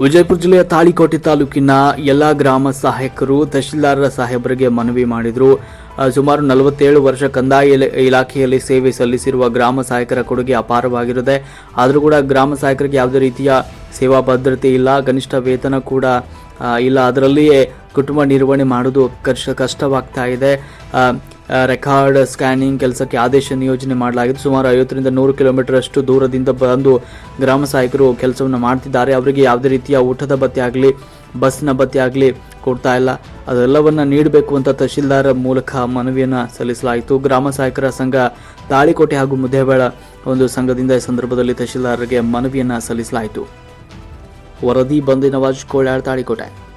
ವಿಜಯಪುರ ಜಿಲ್ಲೆಯ ತಾಳಿಕೋಟೆ ತಾಲೂಕಿನ ಎಲ್ಲ ಗ್ರಾಮ ಸಹಾಯಕರು ತಹಶೀಲ್ದಾರರ ಸಾಹೇಬರಿಗೆ ಮನವಿ ಮಾಡಿದರು. ಸುಮಾರು ನಲವತ್ತೇಳು ವರ್ಷ ಕಂದಾಯ ಇಲ- ಇಲಾಖೆಯಲ್ಲಿ ಸೇವೆ ಸಲ್ಲಿಸಿರುವ ಗ್ರಾಮ ಸಹಾಯಕರ ಕೊಡುಗೆ ಅಪಾರವಾಗಿರುತ್ತೆ. ಆದರೂ ಕೂಡ ಗ್ರಾಮ ಸಹಾಯಕರಿಗೆ ಯಾವುದೇ ರೀತಿಯ ಸೇವಾ ಭದ್ರತೆ ಇಲ್ಲ, ಕನಿಷ್ಠ ವೇತನ ಕೂಡ ಇಲ್ಲ. ಅದರಲ್ಲಿಯೇ ಕುಟುಂಬ ನಿರ್ವಹಣೆ ಮಾಡೋದು ಕಷ್ಟ, ಕಷ್ಟವಾಗ್ತಾ ಇದೆ. ರೆಕಾರ್ಡ್ ಸ್ಕ್ಯಾನಿಂಗ್ ಕೆಲಸಕ್ಕೆ ಆದೇಶ ನಿಯೋಜನೆ ಮಾಡಲಾಗಿದೆ. ಸುಮಾರು ಐವತ್ತರಿಂದ ನೂರು ಕಿಲೋಮೀಟರ್ ಅಷ್ಟು ದೂರದಿಂದ ಬಂದು ಗ್ರಾಮ ಸಹಾಯಕರು ಕೆಲಸವನ್ನು ಮಾಡ್ತಿದ್ದಾರೆ. ಅವರಿಗೆ ಯಾವುದೇ ರೀತಿಯ ಊಟದ ಬತ್ತಿ ಆಗಲಿ, ಬಸ್ನ ಬತ್ತಿ ಆಗಲಿ ಕೊಡ್ತಾ ಇಲ್ಲ. ಅದೆಲ್ಲವನ್ನು ನೀಡಬೇಕು ಅಂತ ತಹಶೀಲ್ದಾರ್ ಮೂಲಕ ಮನವಿಯನ್ನು ಸಲ್ಲಿಸಲಾಯಿತು. ಗ್ರಾಮ ಸಹಾಯಕರ ಸಂಘ ತಾಳಿಕೋಟೆ ಹಾಗೂ ಮುದ್ದೇಬೇಳ ಒಂದು ಸಂಘದಿಂದ ಈ ಸಂದರ್ಭದಲ್ಲಿ ತಹಶೀಲ್ದಾರರಿಗೆ ಮನವಿಯನ್ನು ಸಲ್ಲಿಸಲಾಯಿತು. ವರದಿ ಬಂದಿನ ವಾಜ್ ಕೋಳ್ಯಾಳ್ ತಾಳಿಕೋಟೆ.